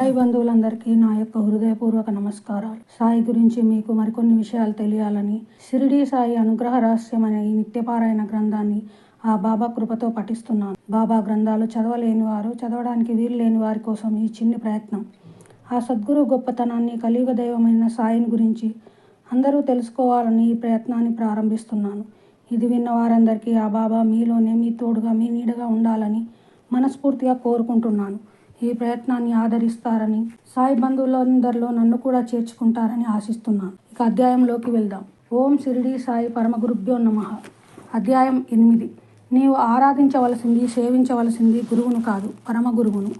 సాయి బంధువులందరికీ నా యొక్క హృదయపూర్వక నమస్కారాలు. సాయి గురించి మీకు మరికొన్ని విషయాలు తెలియాలని షిరిడీ సాయి అనుగ్రహ రహస్యం అనే ఈ నిత్యపారాయణ గ్రంథాన్ని ఆ బాబా కృపతో పఠిస్తున్నాను. బాబా గ్రంథాలు చదవలేని వారు చదవడానికి వీలు లేని వారి కోసం ఈ చిన్ని ప్రయత్నం. ఆ సద్గురు గొప్పతనాన్ని కలియుగ దైవమైన సాయిని గురించి అందరూ తెలుసుకోవాలని ఈ ప్రయత్నాన్ని ప్రారంభిస్తున్నాను. ఇది విన్న వారందరికీ ఆ బాబా మీలోనే మీ తోడుగా మీ నీడగా ఉండాలని మనస్ఫూర్తిగా కోరుకుంటున్నాను. ఈ ప్రయత్నాన్ని ఆదరిస్తారని సాయి బంధువులందరిలో నన్ను కూడా చేర్చుకుంటారని ఆశిస్తున్నాను. ఇక అధ్యాయంలోకి వెళ్దాం. ఓం షిరిడి సాయి పరమ గురుభ్యో నమ. అధ్యాయం ఎనిమిది. నీవు ఆరాధించవలసింది సేవించవలసింది గురువును కాదు పరమ గురువును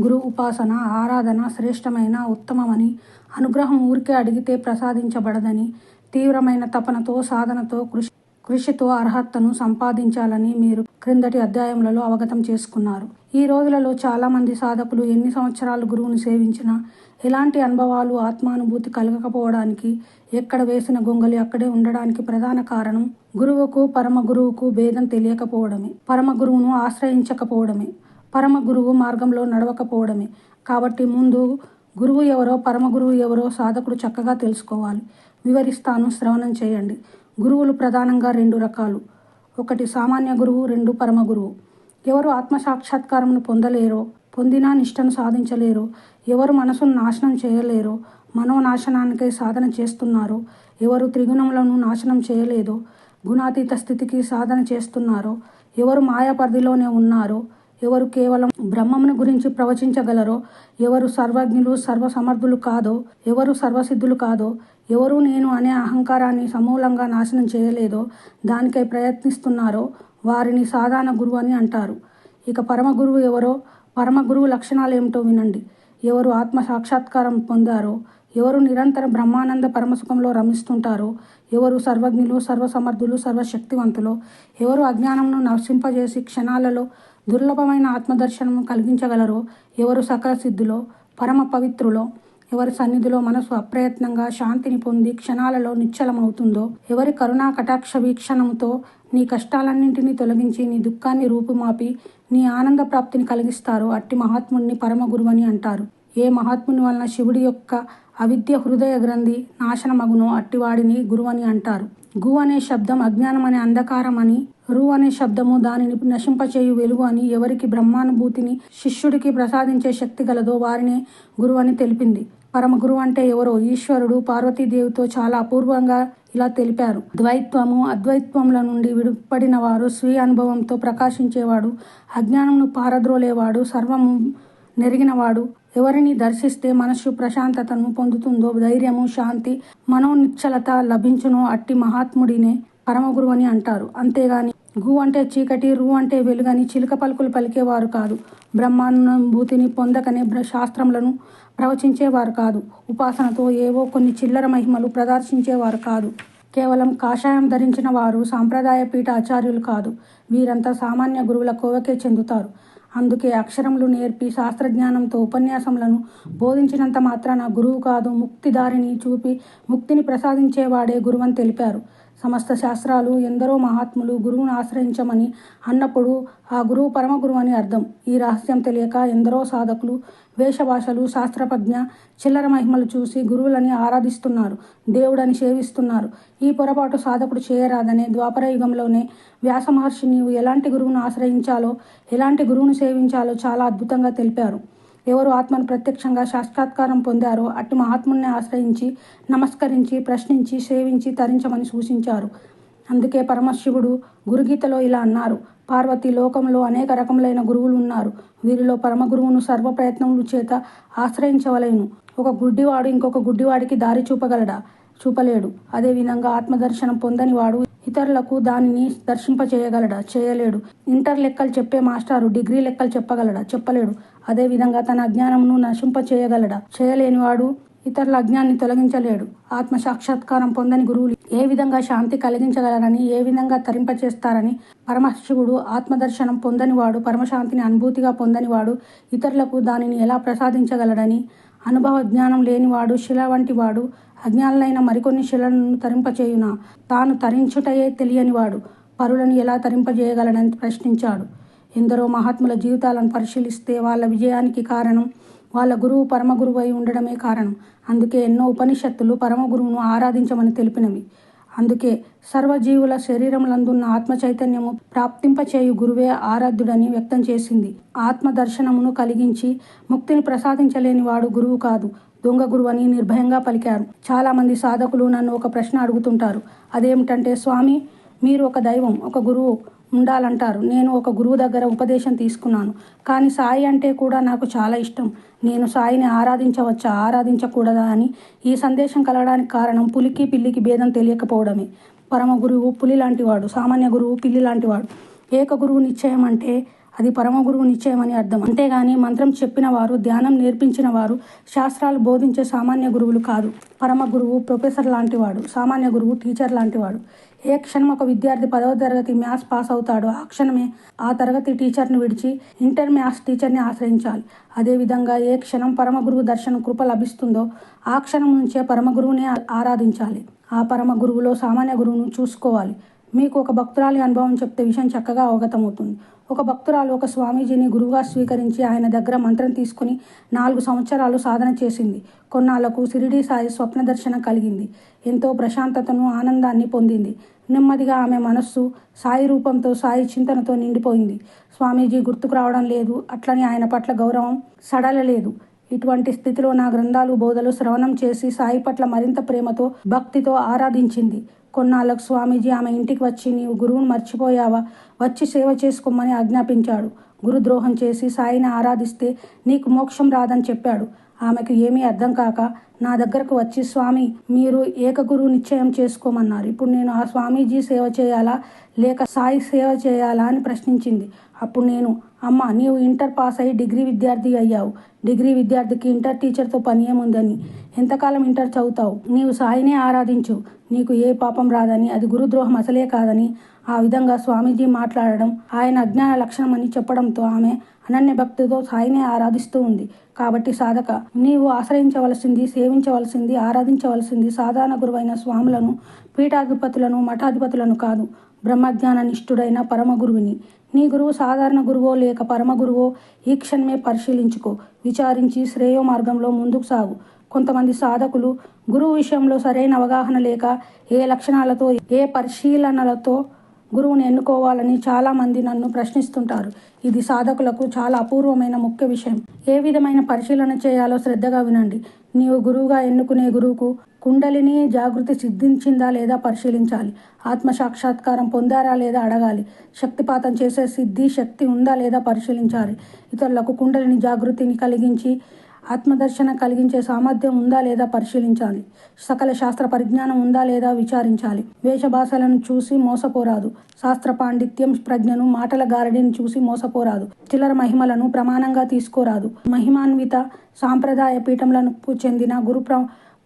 గురు ఉపాసన ఆరాధన శ్రేష్టమైన ఉత్తమమని అనుగ్రహం ఊరికే అడిగితే ప్రసాదించబడదని తీవ్రమైన తపనతో సాధనతో కృషి కృషితో అర్హతను సంపాదించాలని మీరు క్రిందటి అధ్యాయములలో అవగతం చేసుకున్నారు. ఈ రోజులలో చాలామంది సాధకులు ఎన్ని సంవత్సరాలు గురువును సేవించినా ఎలాంటి అనుభవాలు ఆత్మానుభూతి కలగకపోవడానికి ఎక్కడ వేసిన గొంగలి అక్కడే ఉండడానికి ప్రధాన కారణం గురువుకు పరమ గురువుకు భేదం తెలియకపోవడమే. పరమ గురువును ఆశ్రయించకపోవడమే. పరమ గురువు మార్గంలో నడవకపోవడమే. కాబట్టి ముందు గురువు ఎవరో పరమ గురువు ఎవరో సాధకుడు చక్కగా తెలుసుకోవాలి. వివరిస్తాను శ్రవణం చేయండి. గురువులు ప్రధానంగా రెండు రకాలు. ఒకటి సామాన్య గురువు రెండు పరమ గురువు. ఎవరు ఆత్మసాక్షాత్కారమును పొందలేరు పొందినా నిష్టను సాధించలేరు ఎవరు మనసును నాశనం చేయలేరు మనోనాశనానికై సాధన చేస్తున్నారు ఎవరు త్రిగుణములను నాశనం చేయలేదు గుణాతీత స్థితికి సాధన చేస్తున్నారు ఎవరు మాయా పరిధిలోనే ఎవరు కేవలం బ్రహ్మమును గురించి ప్రవచించగలరో ఎవరు సర్వజ్ఞులు సర్వసమర్థులు కాదో ఎవరు సర్వసిద్ధులు కాదో ఎవరు నేను అనే అహంకారాన్ని సమూలంగా నాశనం చేయలేదో దానికై ప్రయత్నిస్తున్నారో వారిని సాధారణ గురువు అని అంటారు. ఇక పరమ గురువు ఎవరో? పరమ గురువు లక్షణాలు ఏమిటో వినండి. ఎవరు ఆత్మ సాక్షాత్కారం పొందారో? ఎవరు నిరంతర బ్రహ్మానంద పరమసుఖంలో రమిస్తుంటారో? ఎవరు సర్వజ్ఞులు సర్వసమర్థులు సర్వశక్తివంతులు? ఎవరు అజ్ఞానంను నర్శింపజేసి క్షణాలలో దుర్లభమైన ఆత్మదర్శనము కలిగించగలరో? ఎవరు సకల సిద్ధులో? పరమ పవిత్రులో? ఎవరి సన్నిధిలో మనసు అప్రయత్నంగా శాంతిని పొంది క్షణాలలో నిశ్చలమవుతుందో ఎవరి కరుణా కటాక్ష వీక్షణంతో నీ కష్టాలన్నింటినీ తొలగించి నీ దుఃఖాన్ని రూపుమాపి నీ ఆనంద ప్రాప్తిని కలిగిస్తారో అట్టి మహాత్ముడిని పరమ అని అంటారు. ఏ మహాత్ముని వలన శివుడి యొక్క అవిద్య హృదయ గ్రంథి నాశనమగునో అట్టివాడిని గురువని అంటారు. గు అనే శబ్దం అజ్ఞానం అనే అంధకారం అని రు అనే శబ్దము దానిని నశింపచేయు వెలుగు అని ఎవరికి బ్రహ్మానుభూతిని శిష్యుడికి ప్రసాదించే శక్తి గలదో వారినే గురువు అని తెలిపింది. పరమగురు అంటే ఎవరో? ఈశ్వరుడు పార్వతీదేవితో చాలా అపూర్వంగా ఇలా తెలిపారు. ద్వైత్వము అద్వైత్వముల నుండి విడిపడిన వారు స్వీయ అనుభవంతో ప్రకాశించేవాడు అజ్ఞానంను పారద్రోలేవాడు సర్వము నెరిగినవాడు. ఎవరిని దర్శిస్తే మనస్సు ప్రశాంతతను పొందుతుందో ధైర్యము శాంతి మనోనిశ్చలత లభించును అట్టి మహాత్ముడినే పరమగురు అని అంటారు. అంతేగాని గు అంటే చీకటి రు అంటే వెలుగని చిలుక పలుకులు పలికేవారు కాదు. బ్రహ్మానుభూతిని పొందకనే శాస్త్రములను ప్రవచించేవారు కాదు. ఉపాసనతో ఏవో కొన్ని చిల్లర మహిమలు ప్రదర్శించేవారు కాదు. కేవలం కాషాయం ధరించిన వారు సాంప్రదాయ పీఠ ఆచార్యులు కాదు. వీరంతా సామాన్య గురువుల కోవకే చెందుతారు. అందుకే అక్షరములు నేర్పి శాస్త్రజ్ఞానంతో ఉపన్యాసములను బోధించినంత మాత్రాన గురువు కాదు ముక్తిదారిని చూపి ముక్తిని ప్రసాదించేవాడే గురువని తెలిపారు. సమస్త శాస్త్రాలు ఎందరో మహాత్ములు గురువును ఆశ్రయించమని అన్నప్పుడు ఆ గురువు పరమ గురువు అని అర్థం. ఈ రహస్యం తెలియక ఎందరో సాధకులు వేషభాషలు శాస్త్రపజ్ఞ చిల్లర మహిమలు చూసి గురువులని ఆరాధిస్తున్నారు దేవుడని సేవిస్తున్నారు. ఈ పొరపాటు సాధకుడు చేయరాదనే ద్వాపర యుగంలోనే వ్యాస మహర్షి నీవు ఎలాంటి గురువును ఆశ్రయించాలో ఎలాంటి గురువును సేవించాలో చాలా అద్భుతంగా తెలిపారు. ఎవరు ఆత్మను ప్రత్యక్షంగా సాక్షాత్కారం పొందారో అట్టి మహాత్ముని ఆశ్రయించి నమస్కరించి ప్రశ్నించి సేవించి తరించమని సూచించారు. అందుకే పరమశివుడు గురుగీతలో ఇలా అన్నారు. పార్వతి లోకంలో అనేక రకములైన గురువులు ఉన్నారు. వీరిలో పరమ గురువును సర్వ ప్రయత్నములు చేత ఆశ్రయించవలేను. ఒక గుడ్డివాడు ఇంకొక గుడ్డివాడికి దారి చూపగలడా? చూపలేడు. అదేవిధంగా ఆత్మదర్శనం పొందని వాడు ఇతరులకు దానిని దర్శింపచేయగలడా? చేయలేడు. ఇంటర్ లెక్కలు చెప్పే మాస్టారు డిగ్రీ లెక్కలు చెప్పగలడా? చెప్పలేడు. అదేవిధంగా తన అజ్ఞానమును నశింపచేయగలడా? చేయలేనివాడు ఇతరుల అజ్ఞాన్ని తొలగించలేడు. ఆత్మ సాక్షాత్కారం పొందని గురువులు ఏ విధంగా శాంతి కలిగించగలరని ఏ విధంగా తరింపచేస్తారని పరమశివుడు ఆత్మదర్శనం పొందనివాడు పరమశాంతిని అనుభూతిగా పొందనివాడు ఇతరులకు దానిని ఎలా ప్రసాదించగలడని అనుభవ జ్ఞానం లేనివాడు శిల వంటి వాడు అజ్ఞానులైన మరికొన్ని శిలను తరింపచేయున? తాను తరించుటయే తెలియనివాడు పరులను ఎలా తరింపజేయగలడని ప్రశ్నించాడు. ఎందరో మహాత్ముల జీవితాలను పరిశీలిస్తే వాళ్ళ విజయానికి కారణం వాళ్ళ గురువు పరమగురువు అయి ఉండడమే కారణం. అందుకే ఎన్నో ఉపనిషత్తులు పరమ గురువును ఆరాధించమని తెలిపినవి. అందుకే సర్వజీవుల శరీరములందున్న ఆత్మ చైతన్యము ప్రాప్తింపచేయు గురువే ఆరాధ్యుడని వ్యక్తం చేసింది. ఆత్మ దర్శనమును కలిగించి ముక్తిని ప్రసాదించలేని వాడు గురువు కాదు దొంగ గురువు అని నిర్భయంగా పలికారు. చాలామంది సాధకులు నన్ను ఒక ప్రశ్న అడుగుతుంటారు. అదేమిటంటే స్వామి మీరు ఒక దైవం ఒక గురువు ఉండాలంటారు. నేను ఒక గురువు దగ్గర ఉపదేశం తీసుకున్నాను. కానీ సాయి అంటే కూడా నాకు చాలా ఇష్టం. నేను సాయిని ఆరాధించవచ్చా? ఆరాధించకూడదా అని ఈ సందేశం కలగడానికి కారణం పులికి పిల్లికి భేదం తెలియకపోవడమే. పరమ గురువు పులి లాంటివాడు సామాన్య గురువు పిల్లి లాంటివాడు. ఏక గురువు నిశ్చయం అంటే అది పరమ గురువు నిశ్చయం అని అర్థం. అంతేగాని మంత్రం చెప్పిన వారు ధ్యానం నేర్పించిన వారు శాస్త్రాలు బోధించే సామాన్య గురువులు కాదు. పరమ గురువు ప్రొఫెసర్ లాంటివాడు సామాన్య గురువు టీచర్ లాంటివాడు. ఏ క్షణం ఒక విద్యార్థి పదవ తరగతి మ్యాథ్స్ పాస్ అవుతాడో ఆ క్షణమే ఆ తరగతి టీచర్ని విడిచి ఇంటర్ మ్యాథ్స్ టీచర్ని ఆశ్రయించాలి. అదేవిధంగా ఏ క్షణం పరమ గురువు దర్శనం కృప లభిస్తుందో ఆ క్షణం నుంచే పరమగురువునే ఆరాధించాలి. ఆ పరమ గురువులో సామాన్య గురువును చూసుకోవాలి. మీకు ఒక భక్తురాలి అనుభవం చెప్తే విషయం చక్కగా అవగతమవుతుంది. ఒక భక్తురాలు ఒక స్వామీజీని గురువుగా స్వీకరించి ఆయన దగ్గర మంత్రం తీసుకుని నాలుగు సంవత్సరాలు సాధన చేసింది. కొన్నాళ్ళకు సిరిడి సాయి స్వప్న దర్శనం కలిగింది. ఎంతో ప్రశాంతతను ఆనందాన్ని పొందింది. నెమ్మదిగా ఆమె మనస్సు సాయి రూపంతో సాయి చింతనతో నిండిపోయింది. స్వామీజీ గుర్తుకు రావడం లేదు. అట్లని ఆయన పట్ల గౌరవం సడలలేదు. ఇటువంటి స్థితిలో నా గ్రంథాలు బోధలు శ్రవణం చేసి సాయి పట్ల మరింత ప్రేమతో భక్తితో ఆరాధించింది. కొన్నాళ్ళకు స్వామీజీ ఆమె ఇంటికి వచ్చి నీవు గురువును మర్చిపోయావా? వచ్చి సేవ చేసుకోమని ఆజ్ఞాపించాడు. గురుద్రోహం చేసి సాయిని ఆరాధిస్తే నీకు మోక్షం రాదని చెప్పాడు. ఆమెకు ఏమీ అర్థం కాక నా దగ్గరకు వచ్చి స్వామి మీరు ఏకగురు నిశ్చయం చేసుకోమన్నారు. ఇప్పుడు నేను ఆ స్వామీజీ సేవ చేయాలా? లేక సాయి సేవ చేయాలా? అని ప్రశ్నించింది. అప్పుడు నేను అమ్మ నీవు ఇంటర్ పాస్ అయ్యి డిగ్రీ విద్యార్థి అయ్యావు. డిగ్రీ విద్యార్థికి ఇంటర్ టీచర్తో పని ఏముందని? ఎంతకాలం ఇంటర్ చదువుతావు? నీవు సాయినే ఆరాధించు. నీకు ఏ పాపం రాదని అది గురుద్రోహం అసలే కాదని. ఆ విధంగా స్వామీజీ మాట్లాడడం ఆయన అజ్ఞాన లక్షణం అని చెప్పడంతో ఆమె అనన్య భక్తితో సాయినే ఆరాధిస్తూ ఉంది. కాబట్టి సాధక నీవు ఆశ్రయించవలసింది సేవించవలసింది ఆరాధించవలసింది సాధారణ గురువైన స్వాములను పీఠాధిపతులను మఠాధిపతులను కాదు. బ్రహ్మజ్ఞాన నిష్ఠుడైన పరమ గురువుని నీ గురువు సాధారణ గురువో లేక పరమ గురువో ఈ క్షణమే పరిశీలించుకో. విచారించి శ్రేయో మార్గంలో ముందుకు సాగు. కొంతమంది సాధకులు గురువు విషయంలో సరైన అవగాహన లేక ఏ లక్షణాలతో ఏ పరిశీలనలతో గురువుని ఎన్నుకోవాలని చాలామంది నన్ను ప్రశ్నిస్తుంటారు. ఇది సాధకులకు చాలా అపూర్వమైన ముఖ్య విషయం. ఏ విధమైన పరిశీలన చేయాలో శ్రద్ధగా వినండి. నీవు గురువుగా ఎన్నుకునే గురువుకు కుండలిని జాగృతి సిద్ధించిందా లేదా పరిశీలించాలి. ఆత్మ సాక్షాత్కారం పొందారా లేదా అడగాలి. శక్తిపాతం చేసే సిద్ధి శక్తి ఉందా లేదా పరిశీలించాలి. ఇతరులకు కుండలిని జాగృతిని కలిగించి ఆత్మదర్శన కలిగించే సామర్థ్యం ఉందా లేదా పరిశీలించాలి. సకల శాస్త్ర పరిజ్ఞానం ఉందా లేదా విచారించాలి. వేషభాషలను చూసి మోసపోరాదు. శాస్త్ర పాండిత్యం ప్రజ్ఞను మాటల గారడిని చూసి మోసపోరాదు. చిల్లర మహిమలను ప్రమాణంగా తీసుకోరాదు. మహిమాన్విత సాంప్రదాయ పీఠములకు చెందిన గురు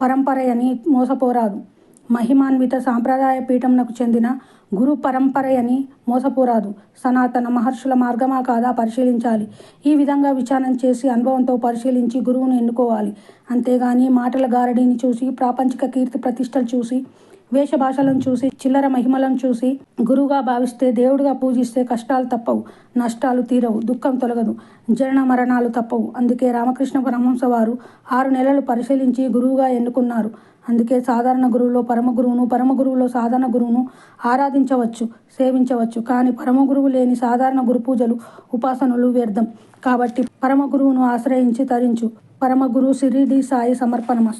పరంపరయని మోసపోరాదు. మహిమాన్విత సాంప్రదాయ పీఠంనకు చెందిన గురు పరంపరయని మోసపోరాదు. సనాతన మహర్షుల మార్గమా కాదా పరిశీలించాలి. ఈ విధంగా విచారణ చేసి అనుభవంతో పరిశీలించి గురువును ఎన్నుకోవాలి. అంతేగాని మాటల గారడీని చూసి ప్రాపంచిక కీర్తి ప్రతిష్టలు చూసి వేషభాషలను చూసి చిల్లర మహిమలను చూసి గురువుగా భావిస్తే దేవుడిగా పూజిస్తే కష్టాలు తప్పవు నష్టాలు తీరవు దుఃఖం తొలగదు జరణ మరణాలు తప్పవు. అందుకే రామకృష్ణ పరమహంస వారు ఆరు నెలలు పరిశీలించి గురువుగా ఎన్నుకున్నారు. అందుకే సాధారణ గురువులో పరమ గురువును పరమ గురువులో సాధారణ గురువును ఆరాధించవచ్చు సేవించవచ్చు. కానీ పరమ గురువు లేని సాధారణ గురు పూజలు ఉపాసనలు వ్యర్థం. కాబట్టి పరమ గురువును ఆశ్రయించి తరించు. పరమ గురువు సిరిడి సాయి సమర్పణమస్తు.